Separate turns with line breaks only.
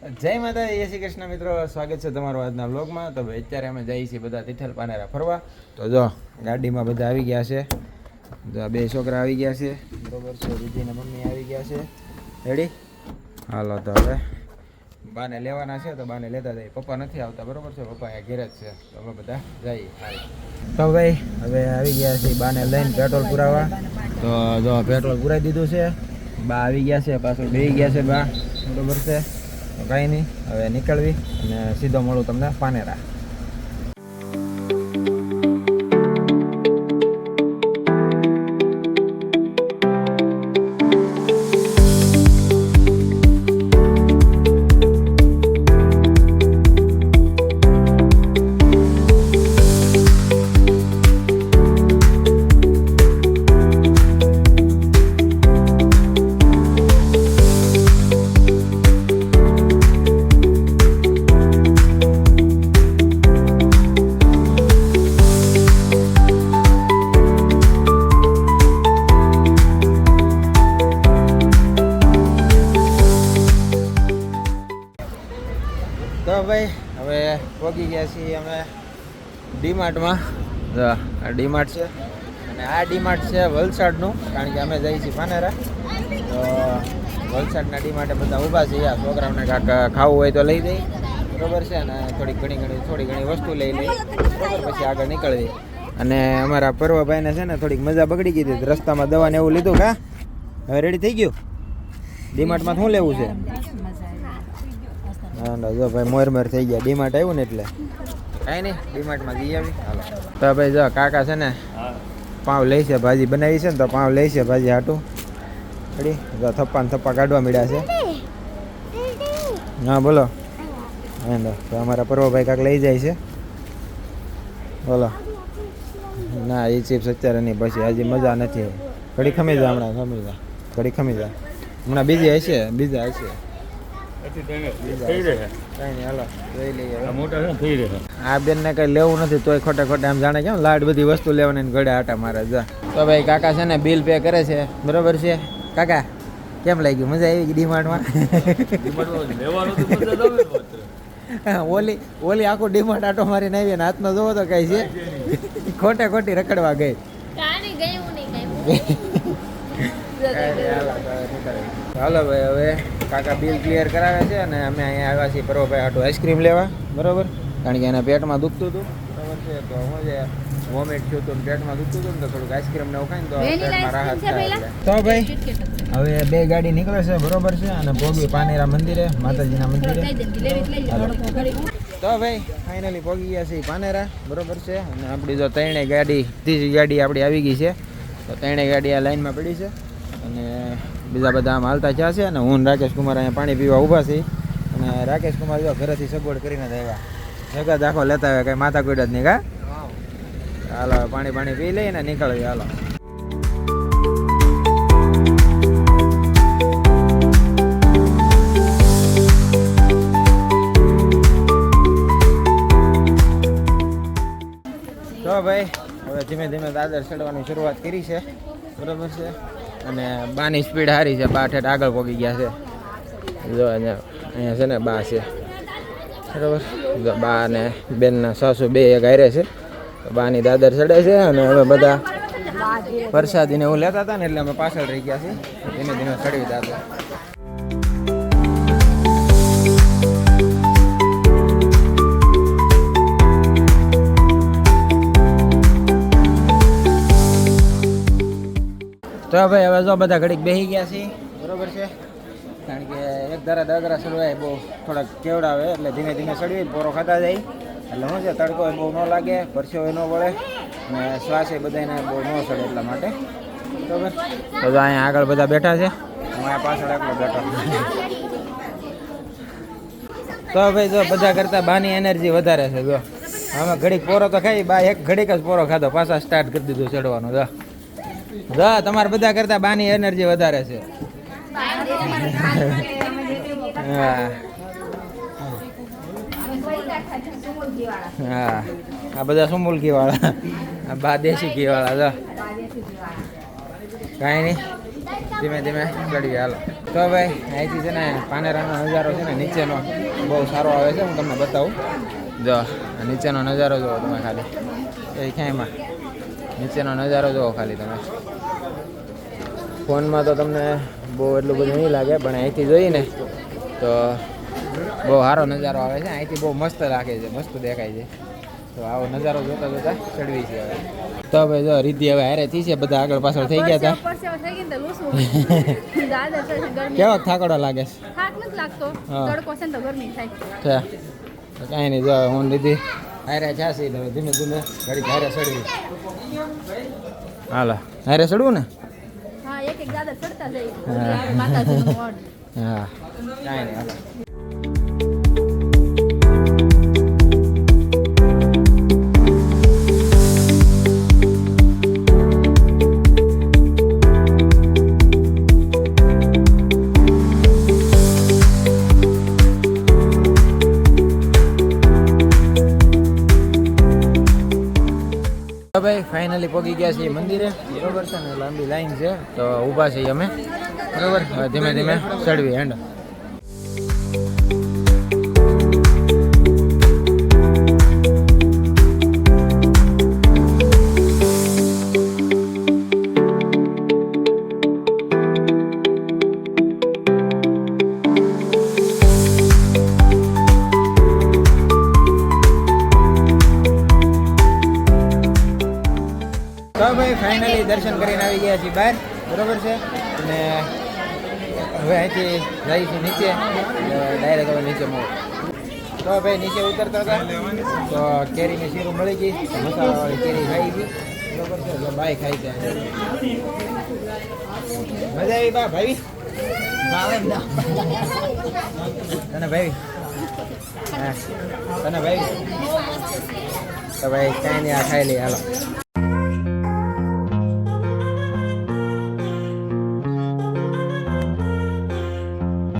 જય માતા જય શ્રી કૃષ્ણ મિત્રો. સ્વાગત છે તમારું આજના બ્લોગમાં તો ભાઈ અત્યારે અમે જઈએ છીએ બધા તિથલ પાનેરા ફરવા. તો જો, ગાડીમાં બધા આવી ગયા છે. જો, બે છોકરા આવી ગયા છે. બરોબર છે દીદીને મમ્મી આવી ગયા છે. રેડી હાલો, તો હવે બાને લેવાના છે, તો બાને લેતા જઈએ. પપ્પા નથી આવતા, બરોબર છે? પપ્પા અહીંયા ઘેર જ છે. તો અમે બધા જઈએ. તો ભાઈ, હવે આવી ગયા છે બાને લઈને પેટ્રોલ પુરાવા. તો જો, પેટ્રોલ પુરાઈ દીધું છે. બા આવી ગયા છે, પાછળ બે ગયા છે બા. બરોબર છે? કાંઈ નહીં. હવે નીકળવી અને સીધો મળું તમને પાનેરા. પહોંચી ગયા છીએ અમે ડીમાર્ટમાં. આ ડીમાર્ટ છે. અને આ ડીમાર્ટ છે વલસાડનું, કારણ કે અમે જઈએ છીએ પાનેરા. તો વલસાડના ડીમાર્ટે બધા ઊભા છે આ છોકરાઓને કાંક ખાવું હોય તો લઈ દઈ બરોબર છે? અને થોડી ઘણી ઘણી થોડી ઘણી વસ્તુ લઈ લઈ બરોબર, પછી આગળ નીકળવી અને અમારા પર્વભાઈને છે ને થોડીક મજા બગડી ગઈ હતી. રસ્તામાં દવાને એવું લીધું કા હવે રેડી થઈ ગયું? ડીમાર્ટમાં શું લેવું છે? ના જો ભાઈ મોર મોર થઈ ગયા. ડીમાર્ટ આવ્યું ને એટલે? કાંઈ નહીં ડીમાર્ટમાં જઈ આવી. તો ભાઈ જો કાકા છે ને પાવ લઈ છે ભાજી બનાવી છે ને તો પાવ લઈ છે ભાજી હાટું. રેડી? જો થપ્પા ને થપ્પા કાઢવા મળ્યા છે. હા બોલો. તો અમારા પર્વભાઈ કાંક લઈ જાય છે. બોલો. ના એ ચિપ્સ અત્યારે નહીં પછી હજી મજા નથી. ઘડી ખમી જા હમણાં ખમી જા. ઘડી ખમી જા. હમણાં બીજી હશે બીજા હશે.
આ બેન ને
કઈ લેવું નથી તોય ખોટે ખોટે આમ જાણે કેમ લાડ બધી વસ્તુ લેવાની ને ગળે આટા મારે જા. તો ભાઈ કાકા છે ને બિલ પે કરે છે બરોબર છે? કાકા કેમ લાગ્યું? મજા આવી ડીમાર્ટમાં?
લેવાનું તો મજા જ આવે માત્ર.
ઓલી ઓલી આખું ડીમાર્ટ આટો મારીને આવી ને હાથમાં જોવો તો કઈ છે? ખોટે ખોટી રખડવા ગઈ.
કાની ગયું નહીં.
હાલો ભાઈ હવે કાકા બિલ ક્લિયર કરાવે છે અને અમે અહીંયા આવ્યા છીએ પરોભાઈ હાટું આઈસ્ક્રીમ લેવા. બરોબર? કારણ કે એના પેટમાં દુખતું હતું. બરાબર છે તો હું જે વોમિટ થયું હતું પેટમાં દુખતું હતું ને તો થોડુંક આઈસ્ક્રીમ ને ખાઈને તો પેટમાં રાહત થાય તો ભાઈ હવે બે ગાડી નીકળે છે બરોબર છે અને ભોગવી પાનેરા મંદિરે માતાજીના મંદિરે. તો ભાઈ ફાઇનલી પહોંચી ગયા છે પાનેરા બરોબર છે અને આપણી જો ત્રણેય ગાડી ત્રીજી ગાડી આપણી આવી ગઈ છે તો ત્રણેય ગાડી આ લાઈનમાં પડી છે. અને બીજા બધા આમ હાલતા થયા છે અને હું રાકેશ કુમાર અહીંયા પાણી પીવા ઊભા છીએ. અને રાકેશ કુમાર જો ઘરેથી સગવડ કરીને જ આવ્યા. જગત આખો લેતા આવ્યા, કંઈ માથા કોઈ જ નહીં, કા? હાલો પાણી પાણી પી લઈ ને નીકળીએ, હાલો. તો ભાઈ, હવે ધીમે ધીમે દાદર ચડવાની શરૂઆત કરી છે. બરોબર છે? અને બાની સ્પીડ સારી છે બા ઠેઠ આગળ પહોંચી ગયા છે. જો અહીંયા છે ને બા છે. બરાબર? જો બા ને બેનના સાસુ બે એક હારે છે. બાની દાદર ચડે છે અને હવે બધા વરસાદીને એવું લેતા હતા ને એટલે અમે પાછળ રહી ગયા છીએ. ધીમે ધીમે ચડી દાદર. તો ભાઈ હવે જો બધા ઘડીક બેસી ગયા છે બરોબર છે? કારણ કે એક ધારા દાદરા સડવાય બહુ થોડાક કેવડાવે, એટલે ધીમે ધીમે સડવી પોરો ખાતા જાય. એટલે શું છે, તડકો બહુ ન લાગે, પરસેવો ન વળે, અને શ્વાસ એ બધાને બહુ ન સડે એટલા માટે. બરોબર? બધા અહીંયા આગળ બધા બેઠા છે. હું અહીંયા પાછળ એકલો બેઠો. તો ભાઈ જો બધા કરતા બાની એનર્જી વધારે છે, જો. આમાં ઘડીક પોરો તો ખાઈ, બા એક ઘડીક જ પોરો ખાધો, પાછા સ્ટાર્ટ કરી દીધું ચડવાનું, જો. જો, તમારે બધા કરતા બાની એનર્જી વધારે છે. હા. આ બધા સુમુલ ઘી વાળા આ બા દેશી ઘી વાળા જો. કાંઈ નહીં. ધીમે ધીમે ચડી હાલો. તો ભાઈ, અહીંથી છે ને પાનેરાનો નજારો છે ને નીચેનો બહુ સારો આવે છે, હું તમને બતાવું. જો નીચેનો નજારો જુઓ તમે ખાલી. એ ક્યાંયમાં નીચેનો નજારો જુઓ ખાલી તમે. ફોનમાં તો તમને બહુ એટલું બધું નહીં લાગે પણ અહીંથી જોઈને તો બહુ સારો નજારો આવે છે. અહીંથી બહુ મસ્ત લાગે છે મસ્ત દેખાય છે. તો આવો નજારો જોતા જોતા ચડવી છે હવે. તો ભાઈ જો રીતિ હવે હારે થઈ છે બધા આગળ પાછળ થઈ ગયા હતા.
છે
કેવો થાકડો લાગે છે?
થાક નથી લાગતો.
હા.
તડકો છે તો ગરમી થાય.
કાંઈ નહીં જો હું લીધી હારે જાશી હવે ધીમે ધીમે ઘડી હારે ચડવી. હાલો. હારે ચડવું ને?
એક એક દાદા ચડતા
જાય.
માતાજીનું મઢ.
હા. કાંઈ નહીં ભાઈ ફાઇનલી પહોંચી ગયા છીએ મંદિરે. બરોબર છે ને, લાંબી લાઈન છે. તો ઊભા છીએ અમે. બરોબર? ધીમે ધીમે ચડવી હેન્ડ ભાઈ ફાઇનલી દર્શન કરીને આવી ગયા છીએ બહાર. બરોબર છે? અને હવે અહીંથી જઈશું નીચે. ડાયરેક્ટ હવે નીચે મળો તો ભાઈ નીચે ઉતરતા હતા. તો કેરીની શીરું મળી ગઈ. મસાલાવાળી કેરી ખાઈ ગઈ. બરોબર છે? એટલે ખાઈ જાય મજા આવી બા ભાઈ? તને ભાઈ? તને ભાઈ? તો ભાઈ કાંઈ નહીં, આ ખાઈ લઈએ, હાલો.